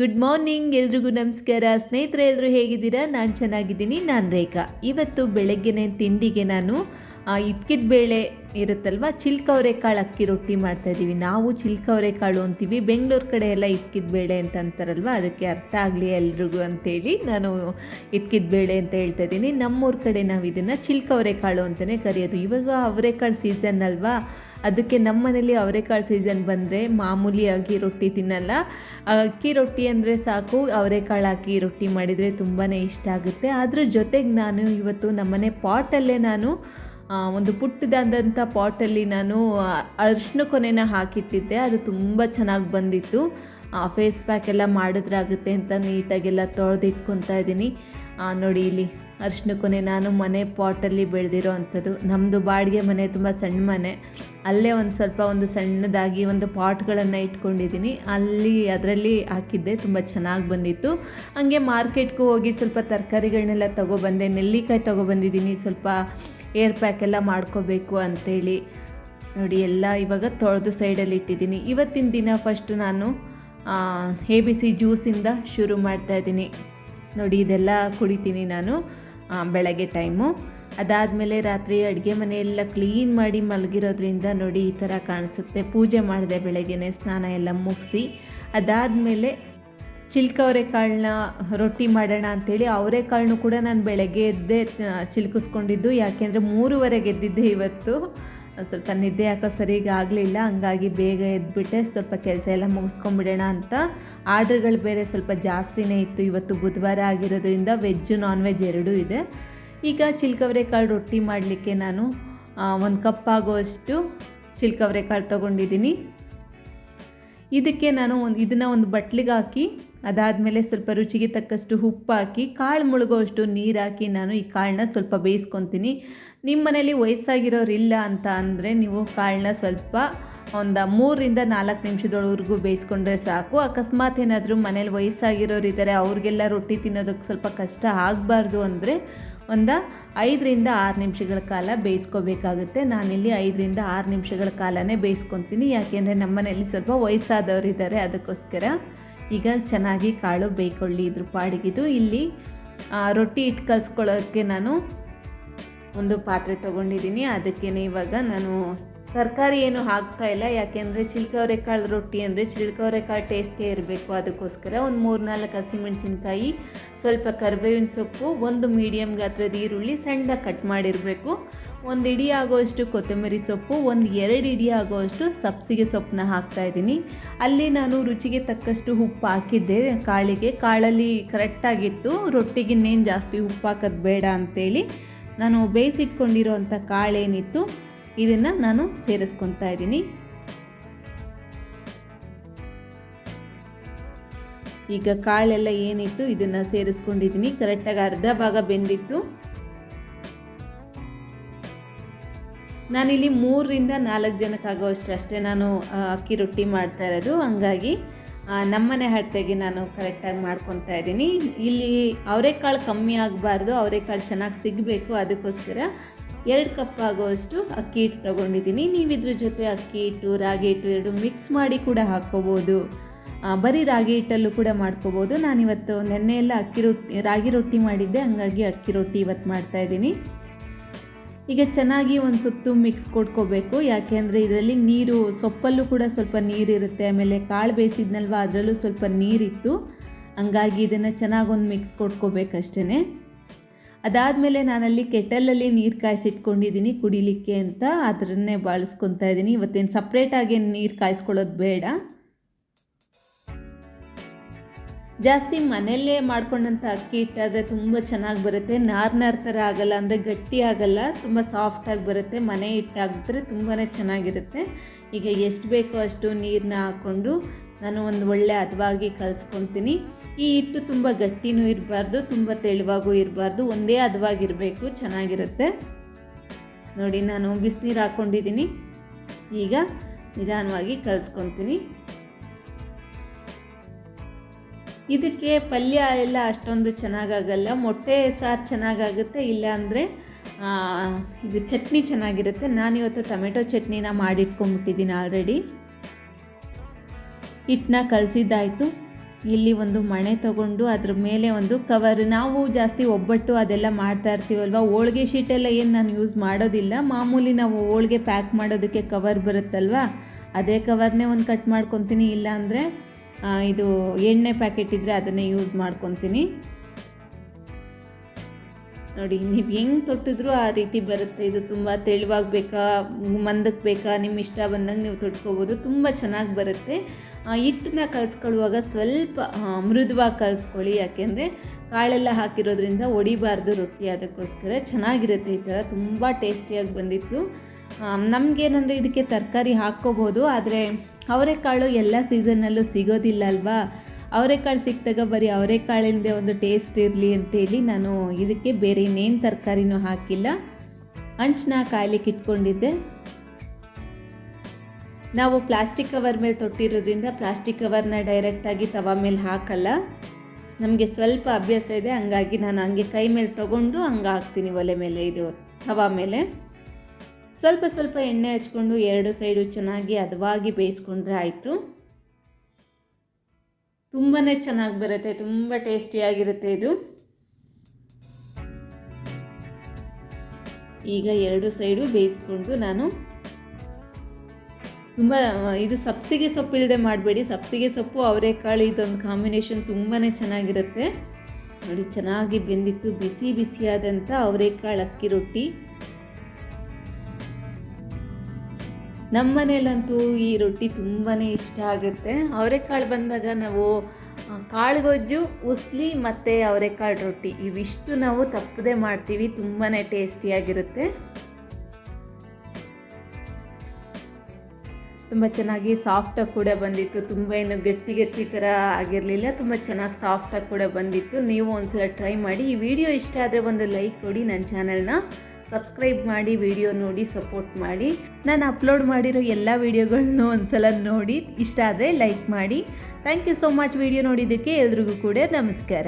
Good morning ಎಲ್ರಿಗೂ ನಮಸ್ಕಾರ. ಸ್ನೇಹಿತರೆ ಎಲ್ಲರೂ ಹೇಗಿದ್ದೀರಾ? ನಾನು ಚೆನ್ನಾಗಿದ್ದೀನಿ. ನಾನು ರೇಖಾ. ಇವತ್ತು ಬೆಳಗ್ಗೆನೇ ತಿಂಡಿಗೆ ನಾನು ಇದ್ಕಿದ ಬೇಳೆ ಇರುತ್ತಲ್ವ? ಚಿಲ್ಕವರೆಕಾಳು ಅಕ್ಕಿ ರೊಟ್ಟಿ ಮಾಡ್ತಾಯಿದ್ದೀವಿ ನಾವು ಚಿಲ್ಕವರೆಕಾಳು ಅಂತೀವಿ. ಬೆಂಗಳೂರು ಕಡೆ ಎಲ್ಲ ಇದ್ಕಿದ ಬೇಳೆ ಅಂತ ಅಂತಾರಲ್ವ? ಅದಕ್ಕೆ ಅರ್ಥ ಆಗಲಿ ಎಲ್ರಿಗೂ ಅಂತೇಳಿ ನಾನು ಇದ್ಕಿದ ಬೇಳೆ ಅಂತ ಹೇಳ್ತಾ ಇದ್ದೀನಿ ನಮ್ಮೂರ ಕಡೆ ನಾವು ಇದನ್ನು ಚಿಲ್ಕವರೆಕಾಳು ಅಂತಲೇ ಕರೆಯೋದು. ಇವಾಗ ಅವರೆಕಾಳು ಸೀಸನ್ ಅಲ್ವಾ? ಅದಕ್ಕೆ ನಮ್ಮ ಮನೇಲಿ ಅವರೆಕಾಳು ಸೀಸನ್ ಬಂದರೆ ಮಾಮೂಲಿಯಾಗಿ ರೊಟ್ಟಿ ತಿನ್ನಲ್ಲ. ಅಕ್ಕಿ ರೊಟ್ಟಿ ಅಂದರೆ ಸಾಕು. ಅವರೆಕಾಳು ಹಾಕಿ ರೊಟ್ಟಿ ಮಾಡಿದರೆ ತುಂಬಾ ಇಷ್ಟ ಆಗುತ್ತೆ. ಅದ್ರ ಜೊತೆಗೆ ನಾನು ಇವತ್ತು ನಮ್ಮನೆ ಪಾಟಲ್ಲೇ ನಾನು ಒಂದು ಪುಟ್ಟದಾದಂಥ ಪಾಟಲ್ಲಿ ನಾನು ಅರಿಶಿನ ಕೊನೆನ ಹಾಕಿಟ್ಟಿದ್ದೆ. ಅದು ತುಂಬ ಚೆನ್ನಾಗಿ ಬಂದಿತ್ತು. ಫೇಸ್ ಪ್ಯಾಕ್ ಎಲ್ಲ ಮಾಡಿದ್ರಾಗುತ್ತೆ ಅಂತ ನೀಟಾಗೆಲ್ಲ ತೊಳೆದಿಟ್ಕೊತಾ ಇದ್ದೀನಿ. ನೋಡಿ ಇಲ್ಲಿ ಅರಿಶಿನ ಕೊನೆ ನಾನು ಮನೆ ಪಾಟಲ್ಲಿ ಬೆಳೆದಿರೋ ಅಂಥದ್ದು. ನಮ್ಮದು ಬಾಡಿಗೆ ಮನೆ ತುಂಬ ಸಣ್ಣ ಮನೆ. ಅಲ್ಲೇ ಒಂದು ಸ್ವಲ್ಪ ಒಂದು ಸಣ್ಣದಾಗಿ ಒಂದು ಪಾಟ್ಗಳನ್ನು ಇಟ್ಕೊಂಡಿದ್ದೀನಿ. ಅಲ್ಲಿ, ಅದರಲ್ಲಿ ಹಾಕಿದ್ದೆ. ತುಂಬ ಚೆನ್ನಾಗಿ ಬಂದಿತ್ತು. ಹಾಗೆ ಮಾರ್ಕೆಟ್ಗೂ ಹೋಗಿ ಸ್ವಲ್ಪ ತರಕಾರಿಗಳನ್ನೆಲ್ಲ ತೊಗೊಬಂದೆ. ನೆಲ್ಲಿಕಾಯಿ ತೊಗೊಬಂದಿದ್ದೀನಿ. ಸ್ವಲ್ಪ ಏರ್ ಪ್ಯಾಕ್ ಎಲ್ಲ ಮಾಡ್ಕೋಬೇಕು ಅಂಥೇಳಿ ನೋಡಿ, ಎಲ್ಲ ಇವಾಗ ತೊಳೆದು ಸೈಡಲ್ಲಿ ಇಟ್ಟಿದ್ದೀನಿ. ಇವತ್ತಿನ ದಿನ ಫಸ್ಟು ನಾನು ಎ ಬಿ ಸಿ ಜ್ಯೂಸಿಂದ ಶುರು ಮಾಡ್ತಾಯಿದ್ದೀನಿ ನೋಡಿ, ಇದೆಲ್ಲ ಕುಡಿತೀನಿ ನಾನು ಬೆಳಗ್ಗೆ ಟೈಮು ಅದಾದಮೇಲೆ ರಾತ್ರಿ ಅಡುಗೆ ಮನೆಯೆಲ್ಲ ಕ್ಲೀನ್ ಮಾಡಿ ಮಲಗಿರೋದ್ರಿಂದ ನೋಡಿ ಈ ಥರ ಕಾಣಿಸುತ್ತೆ. ಪೂಜೆ ಮಾಡಿದೆ ಬೆಳಗ್ಗೆನೆ ಸ್ನಾನ ಎಲ್ಲ ಮುಗಿಸಿ, ಅದಾದಮೇಲೆ ಚಿಲ್ಕವರೆಕಾಳನ್ನ ರೊಟ್ಟಿ ಮಾಡೋಣ ಅಂಥೇಳಿ ಅವರೆಕಾಳನ್ನು ಕೂಡ ನಾನು ಬೆಳಗ್ಗೆ ಎದ್ದೆ ಚಿಲ್ಕಿಸ್ಕೊಂಡಿದ್ದು. ಯಾಕೆಂದರೆ ಮೂರುವರೆಗೆ ಎದ್ದಿದ್ದೆ ಇವತ್ತು. ಸ್ವಲ್ಪ ನಿದ್ದೆ ಯಾಕೋ ಸರಿಗೆ ಆಗಲಿಲ್ಲ, ಹಂಗಾಗಿ ಬೇಗ ಎದ್ಬಿಟ್ಟೆ. ಸ್ವಲ್ಪ ಕೆಲಸ ಎಲ್ಲ ಮುಗಿಸ್ಕೊಂಬಿಡೋಣ ಅಂತ. ಆರ್ಡ್ರ್ಗಳು ಬೇರೆ ಸ್ವಲ್ಪ ಜಾಸ್ತಿನೇ ಇತ್ತು. ಇವತ್ತು ಬುಧವಾರ ಆಗಿರೋದ್ರಿಂದ ವೆಜ್ಜು ನಾನ್ ವೆಜ್ ಎರಡೂ ಇದೆ. ಈಗ ಚಿಲ್ಕವರೆಕಾಳು ರೊಟ್ಟಿ ಮಾಡಲಿಕ್ಕೆ ನಾನು ಒಂದು ಕಪ್ ಆಗುವಷ್ಟು ಚಿಲ್ಕವರೆಕಾಳು ತೊಗೊಂಡಿದ್ದೀನಿ. ಇದಕ್ಕೆ ನಾನು ಒಂದು, ಇದನ್ನು ಒಂದು ಬಟ್ಲಿಗೆ ಹಾಕಿ ಅದಾದಮೇಲೆ ಸ್ವಲ್ಪ ರುಚಿಗೆ ತಕ್ಕಷ್ಟು ಉಪ್ಪು ಹಾಕಿ ಕಾಳು ಮುಳುಗೋಷ್ಟು ನೀರು ಹಾಕಿ ನಾನು ಈ ಕಾಳನ್ನ ಸ್ವಲ್ಪ ಬೇಯಿಸ್ಕೊತೀನಿ. ನಿಮ್ಮ ಮನೇಲಿ ವಯಸ್ಸಾಗಿರೋರು ಇಲ್ಲ ಅಂತ ಅಂದರೆ ನೀವು ಕಾಳನ್ನ ಸ್ವಲ್ಪ ಒಂದು ಮೂರರಿಂದ ನಾಲ್ಕು ನಿಮಿಷದೊಳವರೆಗೂ ಬೇಯಿಸ್ಕೊಂಡ್ರೆ ಸಾಕು. ಅಕಸ್ಮಾತ್ ಏನಾದರೂ ಮನೇಲಿ ವಯಸ್ಸಾಗಿರೋರು ಇದ್ದಾರೆ ಅವ್ರಿಗೆಲ್ಲ ರೊಟ್ಟಿ ತಿನ್ನೋದಕ್ಕೆ ಸ್ವಲ್ಪ ಕಷ್ಟ ಆಗಬಾರ್ದು ಅಂದರೆ ಒಂದು ಐದರಿಂದ ಆರು ನಿಮಿಷಗಳ ಕಾಲ ಬೇಯಿಸ್ಕೋಬೇಕಾಗುತ್ತೆ. ನಾನಿಲ್ಲಿ ಐದರಿಂದ ಆರು ನಿಮಿಷಗಳ ಕಾಲನೇ ಬೇಯಿಸ್ಕೊತೀನಿ. ಯಾಕೆಂದರೆ ನಮ್ಮ ಮನೆಯಲ್ಲಿ ಸ್ವಲ್ಪ ವಯಸ್ಸಾದವರು ಇದ್ದಾರೆ ಅದಕ್ಕೋಸ್ಕರ. ಈಗ ಚೆನ್ನಾಗಿ ಕಾಳು ಬೇಯ್ಕೊಳ್ಳಿ ಇದ್ರ ಪಾಡಿಗಿದು ಇಲ್ಲಿ ರೊಟ್ಟಿ ಇಟ್ಟು ಕಲಿಸ್ಕೊಳ್ಳೋಕ್ಕೆ ನಾನು ಒಂದು ಪಾತ್ರೆ ತೊಗೊಂಡಿದ್ದೀನಿ. ಅದಕ್ಕೇ ಇವಾಗ ನಾನು ತರಕಾರಿ ಏನು ಹಾಕ್ತಾ ಇಲ್ಲ. ಯಾಕೆಂದರೆ ಚಿಲ್ಕವರೆಕಾಳು ರೊಟ್ಟಿ ಅಂದರೆ ಚಿಲ್ಕವರೆಕಾಳು ಟೇಸ್ಟೇ ಇರಬೇಕು. ಅದಕ್ಕೋಸ್ಕರ ಒಂದು ಮೂರು ನಾಲ್ಕು ಹಸಿಮೆಣಸಿನ್ಕಾಯಿ, ಸ್ವಲ್ಪ ಕರಿಬೇವಿನ ಸೊಪ್ಪು, ಒಂದು ಮೀಡಿಯಮ್ ಗಾತ್ರದ ಈರುಳ್ಳಿ ಸಣ್ಣ ಕಟ್ ಮಾಡಿರಬೇಕು. ಒಂದು ಇಡಿ ಆಗೋಷ್ಟು ಕೊತ್ತಂಬರಿ ಸೊಪ್ಪು, ಒಂದು ಎರಡು ಇಡಿ ಆಗೋಷ್ಟು ಸಬ್ಸಿಗೆ ಸೊಪ್ಪನ್ನ ಹಾಕ್ತಾ ಇದ್ದೀನಿ. ಅಲ್ಲಿ ನಾನು ರುಚಿಗೆ ತಕ್ಕಷ್ಟು ಉಪ್ಪು ಹಾಕಿದ್ದೆ. ಕಾಳಿಗೆ ಕಾಳಲ್ಲಿ ಕರೆಕ್ಟಾಗಿತ್ತು ರೊಟ್ಟಿಗೆ ಇನ್ನೇನು ಜಾಸ್ತಿ ಉಪ್ಪು ಹಾಕೋದು ಬೇಡ ಅಂತೇಳಿ ನಾನು ಬೇಯಿಸಿಟ್ಕೊಂಡಿರೋ ಅಂಥ ಕಾಳೇನಿತ್ತು ಇದನ್ನು ನಾನು ಸೇರಿಸ್ಕೊತಾ ಇದ್ದೀನಿ. ಈಗ ಕಾಳೆಲ್ಲ ಏನಿತ್ತು ಇದನ್ನ ಸೇರಿಸ್ಕೊಂಡಿದ್ದೀನಿ. ಕರೆಕ್ಟಾಗಿ ಅರ್ಧ ಭಾಗ ಬೆಂದಿತ್ತು. ನಾನಿಲ್ಲಿ ಮೂರರಿಂದ ನಾಲ್ಕು ಜನಕ್ಕಾಗೋಷ್ಟು ಅಷ್ಟೇ ನಾನು ಅಕ್ಕಿ ರೊಟ್ಟಿ ಮಾಡ್ತಾ ಇರೋದು. ಹಂಗಾಗಿ ನಮ್ಮನೆ ಹಟ್ಟೆಗೆ ನಾನು ಕರೆಕ್ಟಾಗಿ ಮಾಡ್ಕೊತಾ ಇದ್ದೀನಿ. ಇಲ್ಲಿ ಅವರೆಕಾಳು ಕಮ್ಮಿ ಆಗಬಾರ್ದು, ಅವರೆಕಾಳು ಚೆನ್ನಾಗಿ ಸಿಗಬೇಕು ಅದಕ್ಕೋಸ್ಕರ ಎರಡು ಕಪ್ ಆಗೋವಷ್ಟು ಅಕ್ಕಿ ಹಿಟ್ಟು ತೊಗೊಂಡಿದ್ದೀನಿ. ನೀವು ಇದ್ರ ಜೊತೆ ಅಕ್ಕಿ ಹಿಟ್ಟು, ರಾಗಿ ಹಿಟ್ಟು ಎರಡು ಮಿಕ್ಸ್ ಮಾಡಿ ಕೂಡ ಹಾಕ್ಕೋಬೋದು ಬರೀ ರಾಗಿ ಹಿಟ್ಟಲ್ಲೂ ಕೂಡ ಮಾಡ್ಕೋಬೋದು. ನಾನಿವತ್ತು ನೆನ್ನೆ ಎಲ್ಲ ಅಕ್ಕಿ ರೊಟ್ಟಿ, ರಾಗಿ ರೊಟ್ಟಿ ಮಾಡಿದ್ದೆ. ಹಂಗಾಗಿ ಅಕ್ಕಿ ರೊಟ್ಟಿ ಇವತ್ತು ಮಾಡ್ತಾ ಇದ್ದೀನಿ. ಈಗ ಚೆನ್ನಾಗಿ ಒಂದು ಸುತ್ತು ಮಿಕ್ಸ್ ಕೊಟ್ಕೋಬೇಕು. ಯಾಕೆ ಅಂದರೆ ಇದರಲ್ಲಿ ನೀರು, ಸೊಪ್ಪಲ್ಲೂ ಕೂಡ ಸ್ವಲ್ಪ ನೀರಿರುತ್ತೆ. ಆಮೇಲೆ ಕಾಳು ಬೇಯಿಸಿದ್ನಲ್ವ, ಅದರಲ್ಲೂ ಸ್ವಲ್ಪ ನೀರಿತ್ತು. ಹಂಗಾಗಿ ಇದನ್ನು ಚೆನ್ನಾಗಿ ಒಂದು ಮಿಕ್ಸ್ ಕೊಟ್ಕೋಬೇಕಷ್ಟೇ ಅದಾದಮೇಲೆ ನಾನಲ್ಲಿ ಕೆಟಲಲ್ಲಿ ನೀರು ಕಾಯಿಸಿಟ್ಕೊಂಡಿದ್ದೀನಿ ಕುಡಿಲಿಕ್ಕೆ ಅಂತ. ಅದನ್ನೇ ಬಳಸ್ಕೊತಾ ಇದ್ದೀನಿ ಇವತ್ತೇನು ಸಪ್ರೇಟಾಗಿ ನೀರು ಕಾಯಿಸ್ಕೊಳ್ಳೋದು ಬೇಡ. ಜಾಸ್ತಿ ಮನೆಯಲ್ಲೇ ಮಾಡ್ಕೊಂಡಂಥ ಅಕ್ಕಿ ಹಿಟ್ಟಾದರೆ ತುಂಬ ಚೆನ್ನಾಗಿ ಬರುತ್ತೆ. ನಾರ್ ಥರ ಆಗಲ್ಲ, ಅಂದರೆ ಗಟ್ಟಿ ಆಗಲ್ಲ, ತುಂಬ ಸಾಫ್ಟಾಗಿ ಬರುತ್ತೆ. ಮನೆ ಹಿಟ್ಟಾಗಿದ್ರೆ ತುಂಬಾ ಚೆನ್ನಾಗಿರುತ್ತೆ. ಈಗ ಎಷ್ಟು ಬೇಕೋ ಅಷ್ಟು ನೀರನ್ನ ಹಾಕ್ಕೊಂಡು ನಾನು ಒಂದು ಒಳ್ಳೆ ಹದವಾಗಿ ಕಲಿಸ್ಕೊತೀನಿ. ಈ ಹಿಟ್ಟು ತುಂಬ ಗಟ್ಟಿನೂ ಇರಬಾರ್ದು, ತುಂಬ ತೆಳುವಾಗೂ ಇರಬಾರ್ದು, ಒಂದೇ ಹದವಾಗಿರಬೇಕು ಚೆನ್ನಾಗಿರುತ್ತೆ. ನೋಡಿ, ನಾನು ಬಿಸಿನೀರು ಹಾಕ್ಕೊಂಡಿದ್ದೀನಿ ಈಗ ನಿಧಾನವಾಗಿ ಕಲಿಸ್ಕೊತೀನಿ. ಇದಕ್ಕೆ ಪಲ್ಯ ಎಲ್ಲ ಅಷ್ಟೊಂದು ಚೆನ್ನಾಗಾಗಲ್ಲ. ಮೊಟ್ಟೆ ಸಾರು ಚೆನ್ನಾಗಾಗುತ್ತೆ ಇಲ್ಲ ಅಂದರೆ ಇದು ಚಟ್ನಿ ಚೆನ್ನಾಗಿರುತ್ತೆ. ನಾನಿವತ್ತು ಟೊಮೆಟೊ ಚಟ್ನಿನ ಮಾಡಿಟ್ಕೊಂಡ್ಬಿಟ್ಟಿದ್ದೀನಿ ಆಲ್ರೆಡಿ. ಹಿಟ್ಟನ್ನ ಕಲಸಿದ್ದಾಯಿತು. ಇಲ್ಲಿ ಒಂದು ಮಣೆ ತಗೊಂಡು ಅದ್ರ ಮೇಲೆ ಒಂದು ಕವರ್ ನಾವು ಜಾಸ್ತಿ ಒಬ್ಬಟ್ಟು ಅದೆಲ್ಲ ಮಾಡ್ತಾ ಇರ್ತೀವಲ್ವ? ಹೋಳ್ಗೆ ಶೀಟೆಲ್ಲ ಏನು ನಾನು ಯೂಸ್ ಮಾಡೋದಿಲ್ಲ. ಮಾಮೂಲಿ ನಾವು ಹೋಳ್ಗೆ ಪ್ಯಾಕ್ ಮಾಡೋದಕ್ಕೆ ಕವರ್ ಬರುತ್ತಲ್ವ? ಅದೇ ಕವರ್ನೇ ಒಂದು ಕಟ್ ಮಾಡ್ಕೊತೀನಿ ಇಲ್ಲ ಅಂದರೆ ಇದು ಎಣ್ಣೆ ಪ್ಯಾಕೆಟ್ ಇದ್ದರೆ ಅದನ್ನೇ ಯೂಸ್ ಮಾಡ್ಕೊತೀನಿ. ನೋಡಿ, ನೀವು ಹೆಂಗೆ ತೊಟ್ಟಿದ್ರು ಆ ರೀತಿ ಬರುತ್ತೆ. ಇದು ತುಂಬ ತೆಳುವಾಗಿ ಬೇಕಾ ಮಂದಕ್ಕೆ ಬೇಕಾ ನಿಮ್ಮ ಇಷ್ಟ ಬಂದಂಗೆ ನೀವು ತೊಟ್ಕೋಬೋದು. ತುಂಬ ಚೆನ್ನಾಗಿ ಬರುತ್ತೆ. ಹಿಟ್ಟನ್ನ ಕಲಿಸ್ಕೊಳ್ಳುವಾಗ ಸ್ವಲ್ಪ ಮೃದುವಾಗಿ ಕಲಿಸ್ಕೊಳ್ಳಿ. ಯಾಕೆಂದರೆ ಕಾಳೆಲ್ಲ ಹಾಕಿರೋದ್ರಿಂದ ಒಡಿಬಾರ್ದು ರೊಟ್ಟಿ ಅದಕ್ಕೋಸ್ಕರ. ಚೆನ್ನಾಗಿರುತ್ತೆ ಈ ಥರ ತುಂಬ ಟೇಸ್ಟಿಯಾಗಿ ಬಂದಿತ್ತು. ನಮಗೇನಂದರೆ ಇದಕ್ಕೆ ತರಕಾರಿ ಹಾಕ್ಕೋಬೋದು. ಆದರೆ ಅವರೆಕಾಳು ಎಲ್ಲ ಸೀಸನ್ನಲ್ಲೂ ಸಿಗೋದಿಲ್ಲ ಅಲ್ವಾ? ಅವರೆಕಾಳು ಸಿಕ್ಕಿದಾಗ ಬರೀ ಅವರೆಕಾಳಿಂದ ಒಂದು ಟೇಸ್ಟ್ ಇರಲಿ ಅಂತೇಳಿ ನಾನು ಇದಕ್ಕೆ ಬೇರೆ ಇನ್ನೇನು ತರಕಾರಿನೂ ಹಾಕಿಲ್ಲ. ಹಂಚನ್ನ ಕಾಯ್ಲಿಕ್ಕೆ ಇಟ್ಕೊಂಡಿದ್ದೆ. ನಾವು ಪ್ಲಾಸ್ಟಿಕ್ ಕವರ್ ಮೇಲೆ ತೊಟ್ಟಿರೋದ್ರಿಂದ ಪ್ಲಾಸ್ಟಿಕ್ ಕವರ್ನ ಡೈರೆಕ್ಟಾಗಿ ತವ ಮೇಲೆ ಹಾಕಲ್ಲ. ನಮಗೆ ಸ್ವಲ್ಪ ಅಭ್ಯಾಸ ಇದೆ, ಹಂಗಾಗಿ ನಾನು ಹಂಗೆ ಕೈ ಮೇಲೆ ತೊಗೊಂಡು ಹಂಗೆ ಹಾಕ್ತೀನಿ ಒಲೆ ಮೇಲೆ ಇದು ತವ ಮೇಲೆ. ಸ್ವಲ್ಪ ಸ್ವಲ್ಪ ಎಣ್ಣೆ ಹಚ್ಕೊಂಡು ಎರಡು ಸೈಡು ಚೆನ್ನಾಗಿ ಹದವಾಗಿ ಬೇಯಿಸ್ಕೊಂಡ್ರೆ ಆಯಿತು. ತುಂಬಾ ಚೆನ್ನಾಗಿ ಬರುತ್ತೆ, ತುಂಬ ಟೇಸ್ಟಿಯಾಗಿರುತ್ತೆ ಇದು. ಈಗ ಎರಡು ಸೈಡು ಬೇಯಿಸ್ಕೊಂಡು ನಾನು ತುಂಬ, ಇದು ಸಬ್ಸಿಗೆ ಸೊಪ್ಪು ಇಲ್ಲದೆ ಮಾಡಬೇಡಿ, ಸಬ್ಸಿಗೆ ಸೊಪ್ಪು ಅವರೆಕಾಳು ಇದೊಂದು ಕಾಂಬಿನೇಷನ್ ತುಂಬಾ ಚೆನ್ನಾಗಿರುತ್ತೆ. ನೋಡಿ, ಚೆನ್ನಾಗಿ ಬೆಂದಿತ್ತು, ಬಿಸಿ ಬಿಸಿಯಾದಂಥ ಅವರೆಕಾಳು ಅಕ್ಕಿ ರೊಟ್ಟಿ. ನಮ್ಮ ಮನೇಲಂತೂ ಈ ರೊಟ್ಟಿ ತುಂಬಾ ಇಷ್ಟ ಆಗುತ್ತೆ. ಅವರೆಕಾಳು ಬಂದಾಗ ನಾವು ಕಾಳು ಗೊಜ್ಜು ಉಸ್ಲಿ ಮತ್ತು ಅವರೆಕಾಳು ರೊಟ್ಟಿ. ಇವಿಷ್ಟು ನಾವು ತಪ್ಪದೆ ಮಾಡ್ತೀವಿ. ತುಂಬಾ ಟೇಸ್ಟಿಯಾಗಿರುತ್ತೆ. ತುಂಬ ಚೆನ್ನಾಗಿ ಸಾಫ್ಟಾಗಿ ಕೂಡ ಬಂದಿತ್ತು. ತುಂಬ ಏನು ಗಟ್ಟಿ ಗಟ್ಟಿ ಥರ ಆಗಿರಲಿಲ್ಲ. ತುಂಬ ಚೆನ್ನಾಗಿ ಸಾಫ್ಟಾಗಿ ಕೂಡ ಬಂದಿತ್ತು. ನೀವು ಒಂದ್ಸಲ ಟ್ರೈ ಮಾಡಿ. ಈ ವಿಡಿಯೋ ಇಷ್ಟ ಆದರೆ ಒಂದು ಲೈಕ್ ಕೊಡಿ ನನ್ನ ಚಾನಲ್ನ. ಸಬ್ಸ್ಕ್ರೈಬ್ ಮಾಡಿ ವಿಡಿಯೋ ನೋಡಿ ಸಪೋರ್ಟ್ ಮಾಡಿ. ನಾನು ಅಪ್ಲೋಡ್ ಮಾಡಿರೋ ಎಲ್ಲ ವೀಡಿಯೋಗಳನ್ನೂ ಒಂದ್ಸಲ ನೋಡಿ, ಇಷ್ಟ ಆದರೆ ಲೈಕ್ ಮಾಡಿ. Thank you so much video ನೋಡಿದ್ದಕ್ಕೆ ಎಲ್ರಿಗೂ ಕೂಡ ನಮಸ್ಕಾರ.